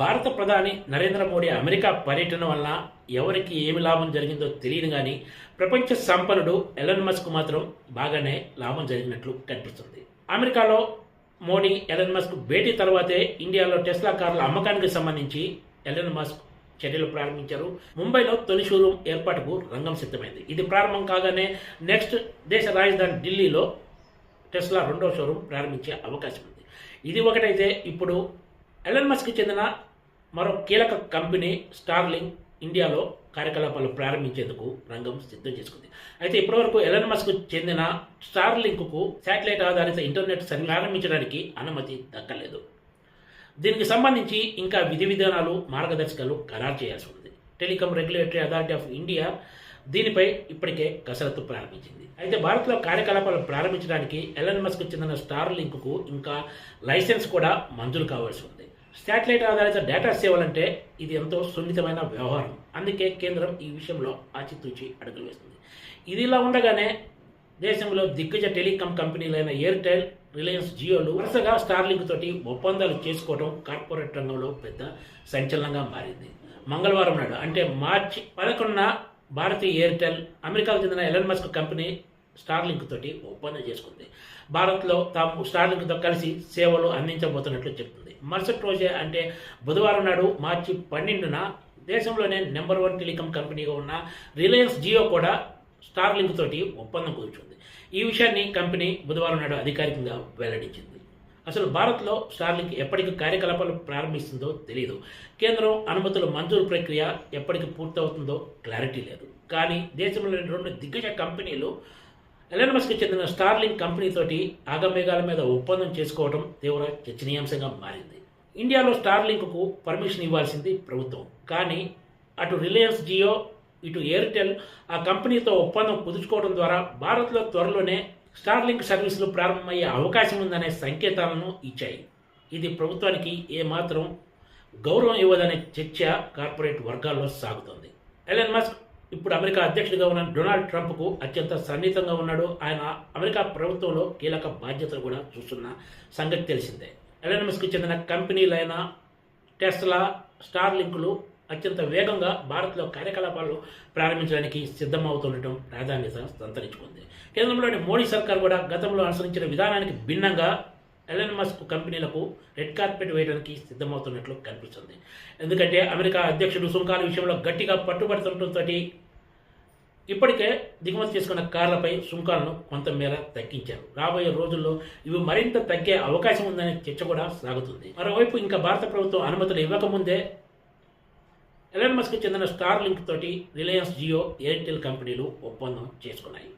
భారత ప్రధాని నరేంద్ర మోడీ అమెరికా పర్యటన వల్ల ఎవరికి ఏమి లాభం జరిగిందో తెలియదు కానీ ప్రపంచ సంపన్నుడు ఎలన్ మస్క్ మాత్రం బాగానే లాభం జరిగినట్లు కనిపిస్తుంది. అమెరికాలో మోడీ ఎలన్ మస్క్ భేటీ తర్వాతే ఇండియాలో టెస్లా కార్ల అమ్మకానికి సంబంధించి ఎలన్ మస్క్ చర్యలు ప్రారంభించారు. ముంబైలో తొలి షోరూం ఏర్పాటుకు రంగం సిద్ధమైంది. ఇది ప్రారంభం కాగానే నెక్స్ట్ దేశ రాజధాని ఢిల్లీలో టెస్లా రెండో షోరూం ప్రారంభించే అవకాశం ఉంది. ఇది ఒకటైతే ఇప్పుడు ఎలన్ మస్క్ చెందిన మరో కీలక కంపెనీ స్టార్లింగ్ ఇండియాలో కార్యకలాపాలు ప్రారంభించేందుకు రంగం సిద్ధం చేసుకుంది. అయితే ఇప్పటివరకు ఎలన్ మస్క్ చెందిన స్టార్ లింక్కు శాటిలైట్ ఆధారిత ఇంటర్నెట్ సర్వీస్ ప్రారంభించడానికి అనుమతి దక్కలేదు. దీనికి సంబంధించి ఇంకా విధి విధానాలు మార్గదర్శకాలు ఖరారు చేయాల్సి ఉంది. Telecom regulatory authority of India దీనిపై ఇప్పటికే కసరత్తు ప్రారంభించింది. అయితే భారత్లో కార్యకలాపాలు ప్రారంభించడానికి ఎలన్ మస్క్ చెందిన స్టార్ లింక్కు ఇంకా లైసెన్స్ కూడా మంజూరు కావాల్సి ఉంది. శాటిలైట్ ఆధారిత డేటా సేవలంటే ఇది ఎంతో సున్నితమైన వ్యవహారం. అందుకే కేంద్రం ఈ విషయంలో ఆచితూచి అడుగులు వేస్తుంది. ఇది ఇలా ఉండగానే దేశంలో దిగ్గజ టెలికాం కంపెనీలైన ఎయిర్టెల్ రిలయన్స్ జియోలు వరుసగా స్టార్లింక్ తోటి ఒప్పందాలు చేసుకోవడం కార్పొరేట్ రంగంలో పెద్ద సంచలనంగా మారింది. మంగళవారం నాడు అంటే మార్చి పదకొండున భారతీయ ఎయిర్టెల్ అమెరికాకు చెందిన ఎలన్ మస్క్ కంపెనీ స్టార్లింక్ తోటి ఒప్పందం చేసుకుంది. భారత్లో తాము స్టార్లింక్తో కలిసి సేవలు అందించబోతున్నట్లు చెబుతుంది మరుసటి రోజే అంటే బుధవారం నాడు మార్చి పన్నెండున దేశంలోనే నెంబర్ వన్ టెలికాం కంపెనీగా ఉన్న రిలయన్స్ జియో కూడా స్టార్లింక్ తోటి ఒప్పందం కుదుర్చుంది ఈ విషయాన్ని కంపెనీ బుధవారం నాడు అధికారికంగా వెల్లడించింది. అసలు భారత్లో స్టార్లింక్ ఎప్పటికి కార్యకలాపాలు ప్రారంభిస్తుందో తెలియదు కేంద్రం అనుమతుల మంజూరు ప్రక్రియ ఎప్పటికి పూర్తవుతుందో క్లారిటీ లేదు. కానీ దేశంలోని రెండు దిగ్గజ కంపెనీలు ఎలన్ మస్క్ చెందిన స్టార్లింక్ కంపెనీతోటి ఆగమేఘాల మీద ఒప్పందం చేసుకోవడం తీవ్ర చర్చనీయాంశంగా మారింది. ఇండియాలో స్టార్లింక్కు పర్మిషన్ ఇవ్వాల్సింది ప్రభుత్వం. కానీ అటు రిలయన్స్ జియో ఇటు ఎయిర్టెల్ ఆ కంపెనీతో ఒప్పందం కుదుర్చుకోవడం ద్వారా భారత్లో త్వరలోనే స్టార్లింక్ సర్వీసులు ప్రారంభమయ్యే అవకాశం ఉందనే సంకేతాలను ఇచ్చాయి. ఇది ప్రభుత్వానికి ఏమాత్రం గౌరవం ఇవ్వదనే చర్చ కార్పొరేట్ వర్గాల్లో సాగుతోంది. ఎలన్ మస్క్ ఇప్పుడు అమెరికా అధ్యక్షుడిగా ఉన్న డొనాల్డ్ ట్రంప్కు అత్యంత సన్నిహితంగా ఉన్నాడు. ఆయన అమెరికా ప్రభుత్వంలో కీలక బాధ్యతలు కూడా చూస్తున్న సంగతి తెలిసిందే. ఎలన్ చెందిన కంపెనీలైన టెస్లా స్టార్లింకులు అత్యంత వేగంగా భారత్లో కార్యకలాపాలు ప్రారంభించడానికి సిద్ధమవుతుండటం ప్రాధాన్యత సంతరించుకుంది. కేంద్రంలోని మోడీ సర్కార్ కూడా గతంలో అనుసరించిన విధానానికి భిన్నంగా ఎలన్ మస్క్ కంపెనీలకు రెడ్ కార్పెట్ వేయడానికి సిద్ధమవుతున్నట్లు కనిపిస్తుంది. ఎందుకంటే అమెరికా అధ్యక్షుడు సుంకాల విషయంలో గట్టిగా పట్టుబడుతుండటంతో ఇప్పటికే దిగుమతి చేసుకున్న కార్లపై సుంకాలను కొంతమేర తగ్గించారు. రాబోయే రోజుల్లో ఇవి మరింత తగ్గే అవకాశం ఉందనే చర్చ కూడా సాగుతుంది. మరోవైపు ఇంకా భారత ప్రభుత్వం అనుమతులు ఇవ్వకముందే ఎలన్ మస్క్ చెందిన స్టార్ లింక్ తోటి రిలయన్స్ జియో ఎయిర్టెల్ కంపెనీలు ఒప్పందం చేసుకున్నాయి.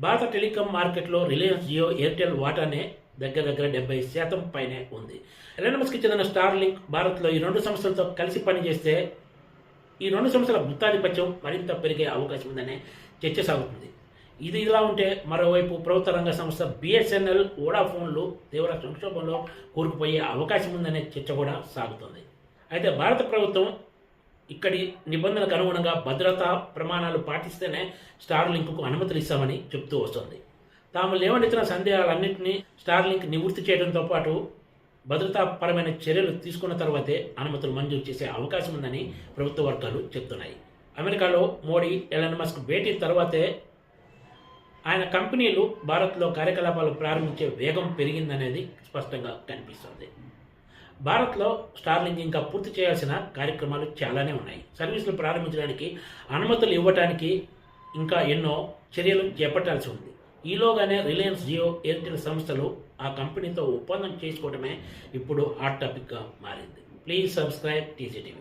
భారత టెలికాం మార్కెట్లో రిలయన్స్ జియో ఎయిర్టెల్ వాటానే దగ్గర దగ్గర డెబ్బై శాతం పైనే ఉంది. ఎలన్ మస్క్ చెందిన స్టార్ లింక్ భారత్లో ఈ రెండు సంస్థలతో కలిసి పనిచేస్తే ఈ రెండు సంస్థల గుత్తాధిపత్యం మరింత పెరిగే అవకాశం ఉందనే చర్చ సాగుతుంది. ఇది ఇలా ఉంటే మరోవైపు ప్రభుత్వ రంగ సంస్థ బిఎస్ఎన్ఎల్ ఓడాఫోన్లు తీవ్ర సంక్షోభంలో కూరుకుపోయే అవకాశం ఉందనే చర్చ కూడా సాగుతుంది. అయితే భారత ప్రభుత్వం ఇక్కడి నిబంధనలకు అనుగుణంగా భద్రతా ప్రమాణాలు పాటిస్తేనే స్టార్ లింక్కు అనుమతులు ఇస్తామని చెప్తూ వస్తుంది. తాము లేవనెత్తిన సందేహాలన్నింటినీ స్టార్ లింక్ నివృత్తి చేయడంతో పాటు భద్రతాపరమైన చర్యలు తీసుకున్న తర్వాతే అనుమతులు మంజూరు చేసే అవకాశం ఉందని ప్రభుత్వ వర్గాలు చెప్తున్నాయి. అమెరికాలో మోడీ ఎలన్ మస్క్ భేటీ తర్వాతే ఆయన కంపెనీలు భారత్లో కార్యకలాపాలు ప్రారంభించే వేగం పెరిగిందనేది స్పష్టంగా కనిపిస్తుంది. భారత్లో స్టార్లింక్ ఇంకా పూర్తి చేయాల్సిన కార్యక్రమాలు చాలానే ఉన్నాయి. సర్వీసులు ప్రారంభించడానికి అనుమతులు ఇవ్వడానికి ఇంకా ఎన్నో చర్యలు చేపట్టాల్సి ఉంది. ఈలోగానే రిలయన్స్ జియో ఎయిర్టెల్ సంస్థలు ఆ కంపెనీతో ఒప్పందం చేసుకోవడమే ఇప్పుడు హాట్ టాపిక్గా మారింది. Please subscribe టీసీటీవీ